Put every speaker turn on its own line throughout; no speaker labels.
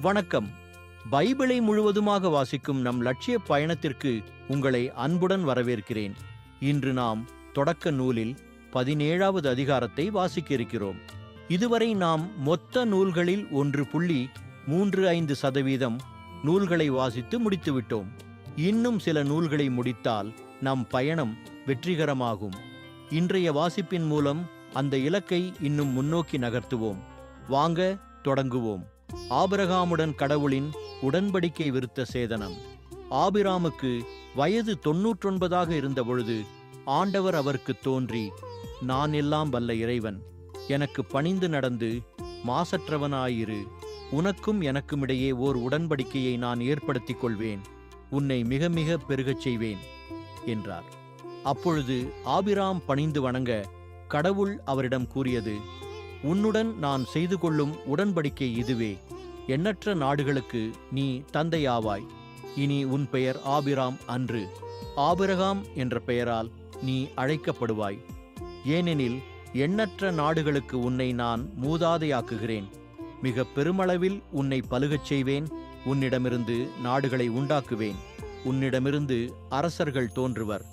வணக்கம். பைபிளை முழுவதுமாக வாசிக்கும் நம் லட்சிய பயணத்திற்கு உங்களை அன்புடன் வரவேற்கிறேன். இன்று நாம் தொடக்க நூலில் பதினேழாவது அதிகாரத்தை வாசிக்க இருக்கிறோம் இதுவரை நாம் மொத்த நூல்களில் ஒன்று புள்ளி மூன்று ஐந்து சதவீதம் நூல்களை வாசித்து முடித்துவிட்டோம். இன்னும் சில நூல்களை முடித்தால் நம் பயணம் வெற்றிகரமாகும். இன்றைய வாசிப்பின் மூலம் அந்த இலக்கை இன்னும் முன்னோக்கி நகர்த்துவோம். வாங்க தொடங்குவோம். ஆபிரகாமுடன் கடவுளின் உடன்படிக்கை விருத்த சேதனம். ஆபிராமுக்கு வயது தொன்னூற்றொன்பதாக இருந்தபொழுது ஆண்டவர் அவருக்கு தோன்றி நான் எல்லாம் வல்ல இறைவன். எனக்கு பணிந்து நடந்து மாசற்றவனாயிரு. உனக்கும் எனக்கும் இடையே ஓர் உடன்படிக்கையை நான் ஏற்படுத்திக் கொள்வேன். உன்னை மிக மிக பெருகச் செய்வேன் என்றார். அப்பொழுது ஆபிராம் பணிந்து வணங்க கடவுள் அவரிடம் கூறியது உன்னுடன் நான் செய்து கொள்ளும் உடன்படிக்கை இதுவே. எண்ணற்ற நாடுகளுக்கு நீ தந்தையாவாய். இனி உன் பெயர் ஆபிராம் அன்று. ஆபிரகாம் என்ற பெயரால் நீ அழைக்கப்படுவாய். ஏனெனில் எண்ணற்ற நாடுகளுக்கு உன்னை நான் மூதாதையாக்குகிறேன். மிக பெருமளவில் உன்னை பலுகச் செய்வேன். உன்னிடமிருந்து நாடுகளை உண்டாக்குவேன். உன்னிடமிருந்து அரசர்கள் தோன்றுவர்.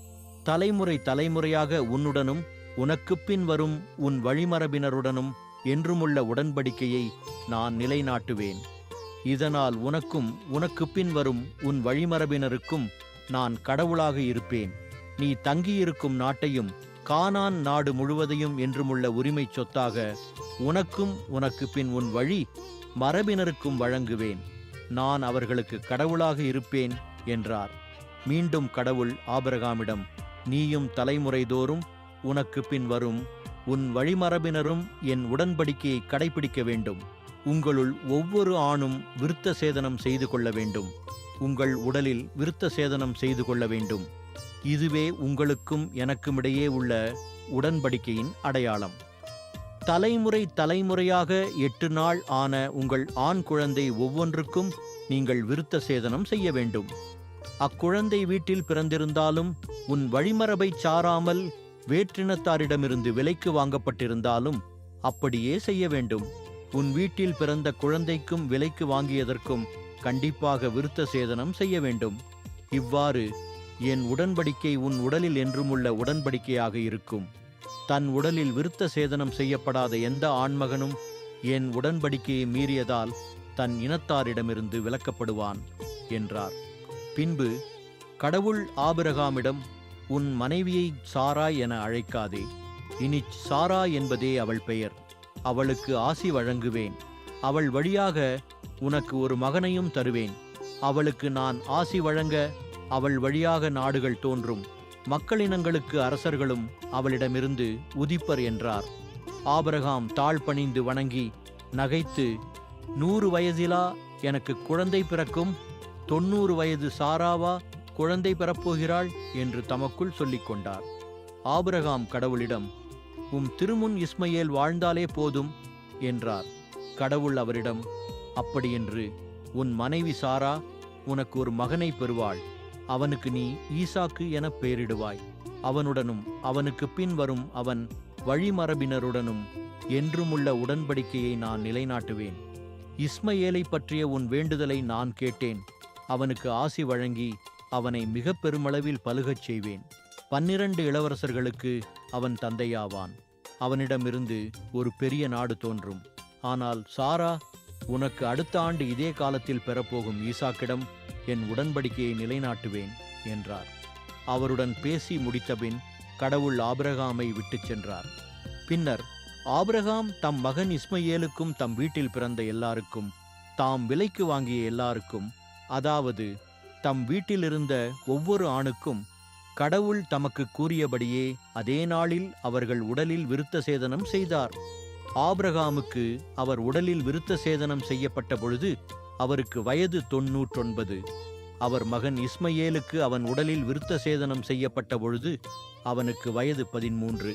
தலைமுறை தலைமுறையாக உன்னுடனும் உனக்குப் பின் வரும் உன் வழிமரபினருடனும் என்றுமுள்ள உடன்படிக்கையை நான் நிலைநாட்டுவேன். இதனால் உனக்கும் உனக்குப் பின் வரும் உன் வழிமரபினருக்கும் நான் கடவுளாக இருப்பேன். நீ தங்கியிருக்கும் நாட்டையும் கானான் நாடு முழுவதையும் என்றுமுள்ள உரிமைச் சொத்தாக உனக்கும் உனக்கு பின் உன் வழி மரபினருக்கும் வழங்குவேன். நான் அவர்களுக்கு கடவுளாக இருப்பேன் என்றார். மீண்டும் கடவுள் ஆபரகாமிடம் நீயும் தலைமுறைதோறும் உனக்கு பின் வரும் உன் வழிமரபினரும் என் உடன்படிக்கையை கடைபிடிக்க வேண்டும். உங்களுள் ஒவ்வொரு ஆணும் விருத்த சேதனம் செய்து கொள்ள வேண்டும். உங்கள் உடலில் விருத்த சேதனம் செய்து கொள்ள வேண்டும். இதுவே உங்களுக்கும் எனக்கும் இடையே உள்ள உடன்படிக்கையின் அடையாளம். தலைமுறை தலைமுறையாக எட்டு நாள் ஆன உங்கள் ஆண் குழந்தை ஒவ்வொன்றுக்கும் நீங்கள் விருத்த சேதனம் செய்ய வேண்டும். அக்குழந்தை வீட்டில் பிறந்திருந்தாலும் உன் வழிமரபைச் சாராமல் வேற்றினத்தாரிடமிருந்து விலைக்கு வாங்கப்பட்டிருந்தாலும் அப்படியே செய்ய வேண்டும். உன் வீட்டில் பிறந்த குழந்தைக்கும் விலைக்கு வாங்கியதற்கும் கண்டிப்பாக விருத்த சேதனம் செய்ய வேண்டும். இவ்வாறு என் உடன்படிக்கை உன் உடலில் என்றுமுள்ள உடன்படிக்கையாக இருக்கும். தன் உடலில் விருத்த சேதனம் செய்யப்படாத எந்த ஆண்மகனும் என் உடன்படிக்கையை மீறியதால் தன் இனத்தாரிடமிருந்து விலக்கப்படுவான் என்றார். பின்பு கடவுள் ஆபிரகாமிடம் உன் மனைவியை சாரா என அழைக்காதே. இனி சாரா என்பதே அவள் பெயர். அவளுக்கு ஆசி வழங்குவேன். அவள் வழியாக உனக்கு ஒரு மகனையும் தருவேன். அவளுக்கு நான் ஆசி வழங்க அவள் வழியாக நாடுகள் தோன்றும். மக்களினங்களுக்கு அரசர்களும் அவளிடமிருந்து உதிப்பர் என்றார். ஆபரகாம் தாழ் பணிந்து வணங்கி நகைத்து நூறு வயதிலா? எனக்கு குழந்தை பிறக்கும். தொண்ணூறு வயது சாராவா? குழந்தை பெறப்போகிறாள் என்று தமக்குள் சொல்லிக் கொண்டார். ஆபிரகாம் கடவுளிடம் உம் திருமுன் இஸ்மையேல் வாழ்ந்தாலே போதும் என்றார். கடவுள் அவரிடம் அப்படியென்று உன் மனைவி சாரா உனக்கு ஒரு மகனை பெறுவாள். அவனுக்கு நீ ஈசாக்கு என பெயரிடுவாய். அவனுடனும் அவனுக்கு பின் வரும் அவன் வழிமரபினருடனும் என்றுமுள்ள உடன்படிக்கையை நான் நிலைநாட்டுவேன். இஸ்மையேலை பற்றிய உன் வேண்டுதலை நான் கேட்டேன். அவனுக்கு ஆசி வழங்கி அவனை மிக பெருமளவில் பலுகச் செய்வேன். பன்னிரண்டு இளவரசர்களுக்கு அவன் தந்தையாவான். அவனிடமிருந்து ஒரு பெரிய நாடு தோன்றும். ஆனால் சாரா உனக்கு அடுத்த ஆண்டு இதே காலத்தில் பெறப்போகும் ஈசாக்கிடம் என் உடன்படிக்கையை நிலைநாட்டுவேன் என்றார். அவருடன் பேசி முடித்தபின் கடவுள் ஆபிரகாமை விட்டுச் சென்றார். பின்னர் ஆபிரகாம் தம் மகன் இஸ்மையேலுக்கும் தம் வீட்டில் பிறந்த எல்லாருக்கும் தாம் விலைக்கு வாங்கிய எல்லாருக்கும் அதாவது தம் வீட்டிலிருந்த ஒவ்வொரு ஆணுக்கும் கடவுள் தமக்கு கூறியபடியே அதே நாளில் அவர்கள் உடலில் விருத்த சேதனம் செய்தார். ஆபிரகாமுக்கு அவர் உடலில் விருத்த சேதனம் செய்யப்பட்ட பொழுது அவருக்கு வயது தொன்னூற்றொன்பது அவர் மகன் இஸ்மையேலுக்கு அவன் உடலில் விருத்த சேதனம் செய்யப்பட்ட பொழுது அவனுக்கு வயது பதிமூன்று.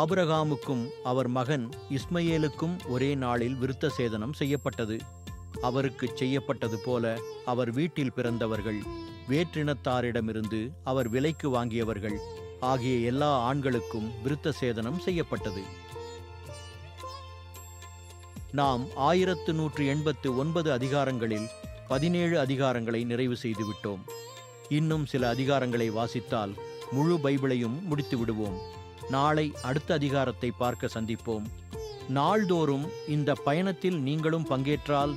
ஆபிரகாமுக்கும் அவர் மகன் இஸ்மையேலுக்கும் ஒரே நாளில் விருத்த சேதனம் செய்யப்பட்டது. அவருக்குச் செய்யப்பட்டது போல அவர் வீட்டில் பிறந்தவர்கள் வேற்றினத்தாரிடமிருந்து அவர் விலைக்கு வாங்கியவர்கள் ஆகிய எல்லா ஆண்களுக்கும் விருத்த சேதனம் செய்யப்பட்டது. நாம் ஆயிரத்து நூற்று எண்பத்து ஒன்பது அதிகாரங்களில் பதினேழு அதிகாரங்களை நிறைவு செய்துவிட்டோம். இன்னும் சில அதிகாரங்களை வாசித்தால் முழு பைபிளையும் முடித்து விடுவோம் நாளை அடுத்த அதிகாரத்தை பார்க்க சந்திப்போம். நாள்தோறும் இந்த பயணத்தில் நீங்களும் பங்கேற்றால்